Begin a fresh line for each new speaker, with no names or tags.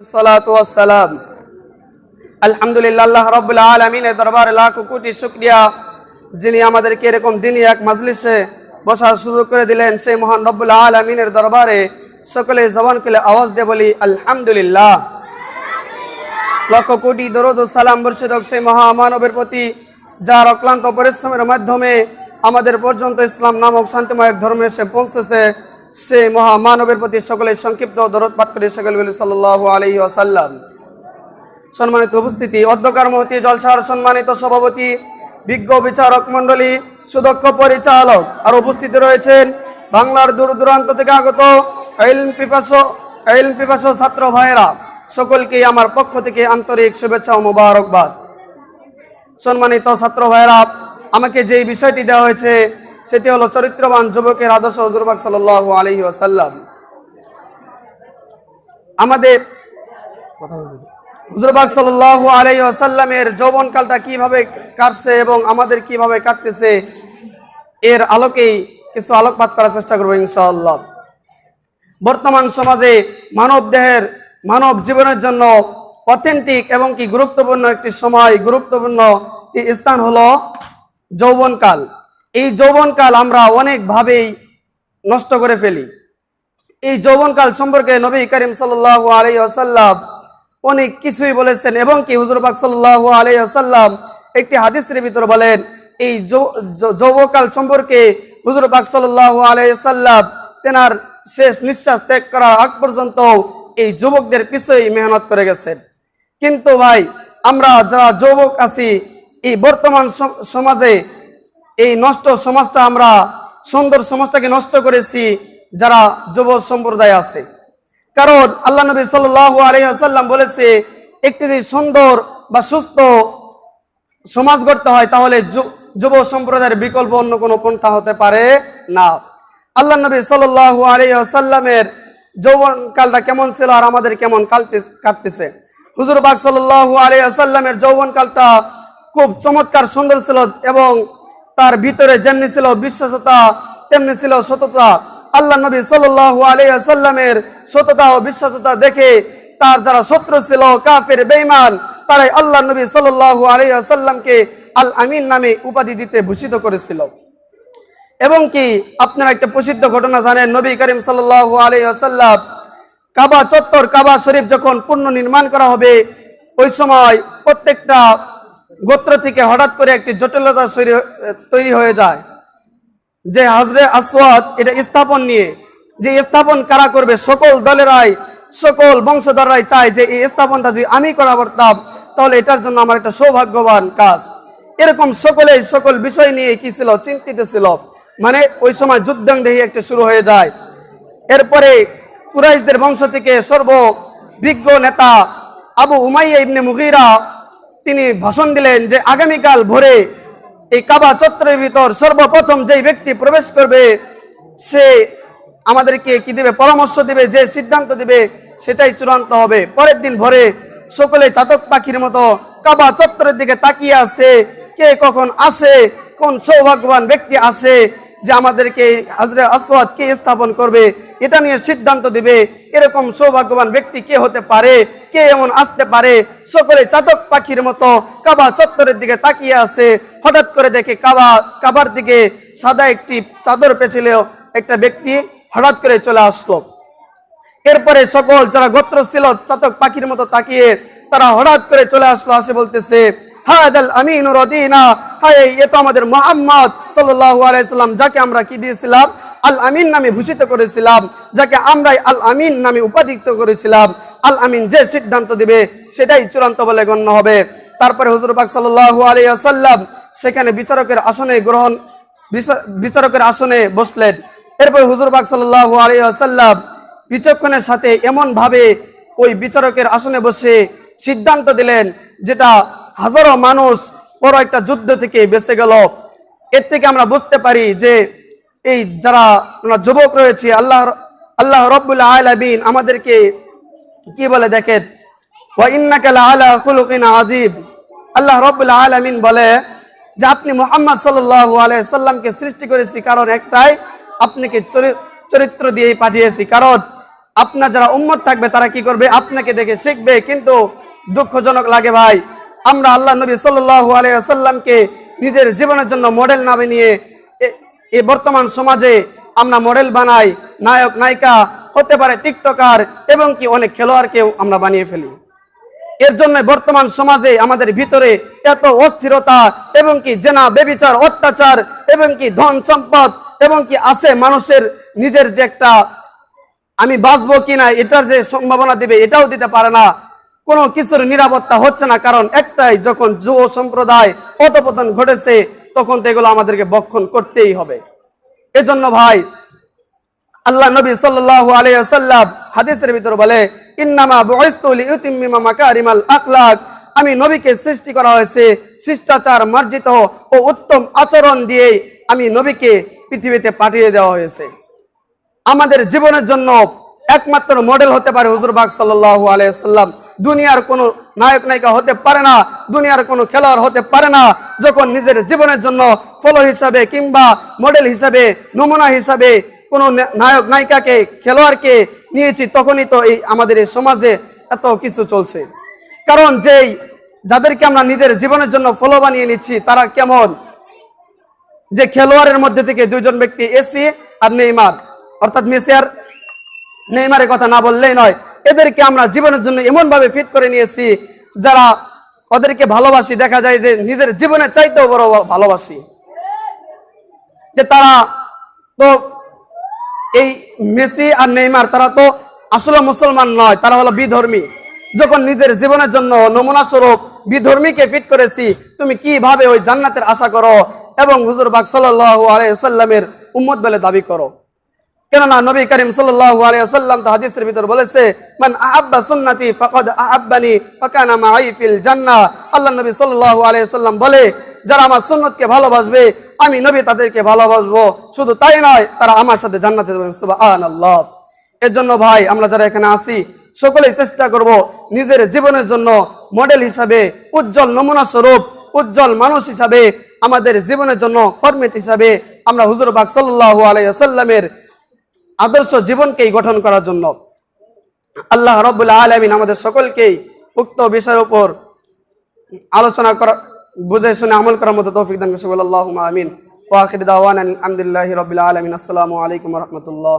সালাম আলহামদুলিল্লাহ আলমিনের কোটি শুক্রিয়া। যিনি আমাদেরকে এরকম দিনই এক বসার সুযোগ করে দিলেন, সেই মহান আলমিনের দরবারে সকলে আওয়াজ বলি, আলহামদুলিল্লাহ। লক্ষ কোটি দরদ সালাম সেই মহামানবের প্রতি, যার অক্লান্ত পরিশ্রমের মাধ্যমে আমাদের পর্যন্ত ইসলাম নামক শান্তিময় ধর্মে এসে পৌঁছেছে। সেই মহামানবের প্রতি সকলে সংক্ষিপ্ত দরদ পাঠ করে সকল বলি সাল্লাহ আলহি আসাল্লাম সম্মানিত উপস্থিতি অধ্যকার মহতি, জলসার সম্মানিত সভাপতি, বিজ্ঞ বিচারক মণ্ডলী, সুদক্ষ পরিচালক, আর উপস্থিত রয়েছেন বাংলার দূর দূরান্ত থেকে আগত এলম পিপাস এলম পিপাস ছাত্র ভাইয়েরা। সকলকে আমার পক্ষ থেকে আন্তরিক শুভেচ্ছা ও মোবারকবাদ। সম্মানিত ছাত্র ভাইয়েরা, আমাকে যে বিষয়টি দেওয়া হয়েছে সেটি হলো চরিত্রবান যুবকের আদর্শ হজরবাক সাল আলহি আসাল্লাম আমাদের হুজুরবাগ সাল্লাহ আলাই আসাল্লামের যৌবনকালটা কীভাবে কাটছে এবং আমাদের কীভাবে কাটতেছে, এর আলোকেই কিছু আলোকপাত করার চেষ্টা করব ইনশাআল্লাহ। বর্তমান সমাজে মানব দেহের, মানব জীবনের জন্য অথেন্টিক এবং কি গুরুত্বপূর্ণ একটি সময়, গুরুত্বপূর্ণ স্থান হলো যৌবনকাল। এই যৌবনকাল আমরা অনেকভাবেই নষ্ট করে ফেলি। এই যৌবনকাল সম্পর্কে নবী করিম সাল্লাহ আলাই আসাল্লাম অনেক কিছুই বলেছেন এবং কি হুজুরবাক সাল্লাহ আলাই আসাল্লাম একটি হাদিসের ভিতর বলেন, এই যৌবকাল সম্পর্কে হুজুরবাক সাল্লাহ আলাই আসাল্লাম তেনার শেষ নিঃশ্বাস ত্যাগ করার আগ পর্যন্ত এই যুবকদের পিছনেই মেহনত করে গেছেন। কিন্তু ভাই, আমরা যারা যুবক আছি, এই বর্তমান সম- সমাজে এই নষ্ট সমাজটা আমরা, সুন্দর সমাজটাকে নষ্ট করেছি যারা যুব সম্প্রদায় আছে। কারণ আল্লাহ নবী সাল্লাহ আলহাম বলেছে, একটি যদি সুন্দর বা সুস্থ সমাজ গড়তে হয়, তাহলে যুব সম্প্রদায়ের বিকল্প অন্য কোনো পন্থা হতে পারে না। আল্লাহ নবী সাল্লাহ আলহামের যৌবন কালটা কেমন ছিল আর আমাদের কেমন কালতে- কাটতেছে? হুজুর বাগ সাল্লাহ আলিয়াল্লামের যৌবন কালটা খুব চমৎকার সুন্দর ছিল এবং তার ভিতরে যেমনি ছিল বিশ্বাসতা, তেমনি ছিল সততা। আল্লাহ নবী সাল্লাহ আলিয়াল্লামের সততা ও বিশ্বাসতা দেখে তার যারা শত্রু ছিল, কাফের, বেঈমান, তারাই আল্লাহ নবী সাল্লাল্লাহু আলাইহি সাল্লামকে আল আমিন নামে উপাধি দিতে ভূষিত করেছিল। এবং কি, আপনারা একটা প্রসিদ্ধ ঘটনা জানেন, নবী করিম সাল্লাল্লাহু আলাইহি সাল্লাম কাবা চত্বর, কাবা শরীফ যখন পূর্ণ নির্মাণ করা হবে, ওই সময় প্রত্যেকটা গোত্র থেকে হঠাৎ করে একটি জটিলতা তৈরি হয়ে যায়। যে হাজরে আসওয়াদ এটা স্থাপন নিয়ে, যে স্থাপন কারা করবে, সকল দলেরাই, সকল বংশধররাই চায় যে এই স্থাপনটা যদি আমি করা পারতাম তাহলে এটার জন্য আমার একটা সৌভাগ্যবান কাজ। এরকম সকলে সকল বিষয় নিয়ে কি ছিল? চিন্তিত ছিল। মানে ওই সময় যুদ্ধাংদেহী একটা শুরু হয়ে যায়। এরপরে কুরাইশদের বংশ থেকে সর্ববিজ্ঞ নেতা আবু উমাইয়া ইবনে মুগিরা তিনি ভাষণ দিলেন যে আগামীকাল ভোরে এই কাবা চত্বরের ভিতর সর্বপ্রথম যেই ব্যক্তি প্রবেশ করবে, সে আমাদেরকে কি দিবে, পরামর্শ দিবে, যে সিদ্ধান্ত দিবে, সেটাই চূড়ান্ত হবে। পরের দিন ভোরে সকলে চাতক পাখির মতো কাবা চত্বরের দিকে তাকিয়ে আছে। কে কখন আসে, কোন সৌভাগ্যবান ব্যক্তি আসে যে আমাদেরকে হাজরে আসওয়াদ কে স্থাপন করবে, এটা নিয়ে সিদ্ধান্ত দিবে। এরকম সৌভাগ্যবান ব্যক্তি কে হতে পারে? কে এমন আসতে পারে? সকলে চাতক পাখির মতো কাবা চত্বরের দিকে তাকিয়ে আছে। হঠাৎ করে দেখে কাবা, কাবার দিকে সাদা একটি চাদর পেছিল একটা ব্যক্তি হঠাৎ করে চলে আসলো। এরপরে সকল যারা গোত্র ছিল চাতক পাখির মতো তাকিয়ে তারা হঠাৎ করে চলে আসলো, আসে বলতেছে আমরা কি দিয়েছিলাম? আল আমিন নামে ভূষিত করেছিলাম, যাকে আমরাই আল আমিন নামে উপাধিক্ত করেছিলাম। আল আমিন যে সিদ্ধান্ত দিবে, সেটাই চূড়ান্ত বলে গণ্য হবে। তারপরে হুজুর পাক সাল্লাল্লাহু আলাইহি সাল্লাম সেখানে বিচারকের আসনে গ্রহণ, বিচা- বিচারকের আসনে বসলেন। এরপর হুজুর পাক সাল্লাল্লাহু আলাইহি সাল্লাম বিচক্ষণের সাথে এমন ভাবে ওই বিচারকের আসনে বসে সিদ্ধান্ত দিলেন, যেটা হাজারো মানুষ বড় একটা যুদ্ধ থেকে বেঁচে গেল। এর থেকে আমরা বুঝতে পারি যে এই যারা যুবক রয়েছে, আল্লাহ আল্লাহ রব্বুল আলামিন আমাদেরকে কি বলে দেখেন? আল্লাহ রব্বুল আলামিন বলে যে আপনি মুহাম্মদ সৃষ্টি করেছি, কারণ একটাই, আপনাকে চরিত্র দিয়েই পাঠিয়েছি। কারণ আপনার যারা উম্মত থাকবে, তারা কি করবে? আপনাকে দেখে শিখবে, কিন্তু দুঃখজনক লাগে ভাই, আমরা আল্লাহ নবী সাল্লাল্লাহু আলাইহি আসাল্লামকে নিজের জীবনের জন্য মডেল না বানিয়ে এ- বর্তমান সমাজে আমরা মডেল বানাই। নায়ক, নায়িকা হতে পারে টিকটকার এবং কি অনেক খেলোয়াড়কেও আমরা বানিয়ে ফেলি। এর জন্য বর্তমান সমাজে আমাদের ভিতরে এত অস্থিরতা এবং কি জেনা, বেবিচার, অত্যাচার এবং কি ধন সম্পদ এবং কি আছে মানুষের নিজের যে একটা, আমি বাঁচবো কিনা এটার যে সম্ভাবনা দিবে, এটাও দিতে পারে না। কোনো কিছুর নিরাপত্তা হচ্ছে না, কারণ একটাই, যখন যুব সম্প্রদায় অতপতন ঘটেছে, তখন তো এগুলো আমাদেরকে বক্ষণ করতেই হবে। এজন্য ভাই আল্লাহ নবী সাল্লাল্লাহু আলাইহি ওয়াসাল্লাম হাদিসের ভিতর বলে, ইন্নামা বুইসতু লিউতিম্মিমা মাকারিমাল আখলাক। আমি নবীকে সৃষ্টি করা হয়েছে শিষ্টাচার মার্জিত ও উত্তম আচরণ দিয়ে আমি নবীকে পৃথিবীতে পাঠিয়ে দেওয়া হয়েছে। আমাদের জীবনের জন্য একমাত্র মডেল হতে পারে হুজুর বাগ সাল্লাল্লাহু আলাইহি সাল্লাম দুনিয়ার কোনো নায়ক নায়িকা হতে পারে না, দুনিয়ার কোনো খেলোয়াড় হতে পারে না, যখন নিজের জীবনের জন্য ফলো হিসাবে কিংবা মডেল হিসাবে, নমুনা হিসাবে কোনো নায়ক, নায়িকাকে, খেলোয়াড়কে নিয়েছি তখনই তো এই আমাদের এই সমাজে এত কিছু চলছে। কারণ যেই যাদেরকে আমরা নিজের জীবনের জন্য ফলো বানিয়ে নিচ্ছি, তারা কেমন? যে খেলোয়াড়ের মধ্যে থেকে দুইজন ব্যক্তি এসি আর নেইমার। অর্থাৎ মেসি আর নেইমারের কথা না বললেই নয়, এদেরকে আমরা জীবনের জন্য এমন ভাবে ফিট করে নিয়েছি, যারা ওদেরকে ভালোবাসি। দেখা যায় যে নিজের জীবনের চাইতেও বড় ভালোবাসি। যে তারা তো এই মেসি আর নেইমার, তারা তো আসলে মুসলমান নয়, তারা হলো বিধর্মী। যখন নিজের জীবনের জন্য নমুনা স্বরূপ বিধর্মীকে ফিট করেছি, তুমি কীভাবে ওই জান্নাতের আশা করো? এবং হুজুর বাক সাল্লাহ আলাইহি সাল্লামের উম্মত বলে দাবি করো। কেননা নবী করিম সাল্লাল্লাহু আলাইহি ওয়াসাল্লাম তো হাদিসের ভিতর বলেছে আল্লাহ নবী আলাইহি বলে, যারা আমার সুন্নতকে ভালোবাসবে, আমি নবী তাদেরকে ভালোবাসবো। শুধু তাই নয়, তারা আমার সাথে জান্নাতে সুবহানাল্লাহ। এর জন্য ভাই, আমরা যারা এখানে আসি সকলেই চেষ্টা করব নিজের জীবনের জন্য মডেল হিসাবে, উজ্জ্বল নমুনা স্বরূপ, উজ্জ্বল মানুষ হিসাবে, আমাদের জীবনের জন্য ফরমেট হিসাবে আমরা হুজুর বাক সাল্লাল্লাহু আলাইহি ওয়াসাল্লামের আদর্শ জীবনকেই গঠন করার জন্য। আল্লাহ রব্বুল আলমিন আমাদের সকলকেই উক্ত বিষয়ের উপর আলোচনা করা, বুঝে শুনে আমল করার মতো তৌফিক দান করছে আল্লাহ আমিন। ওয়াখির দাওয়ান আলহামদুলিল্লাহ রবিল আলমিন। আসসালামু আলাইকুম রহমতুল্লাহ।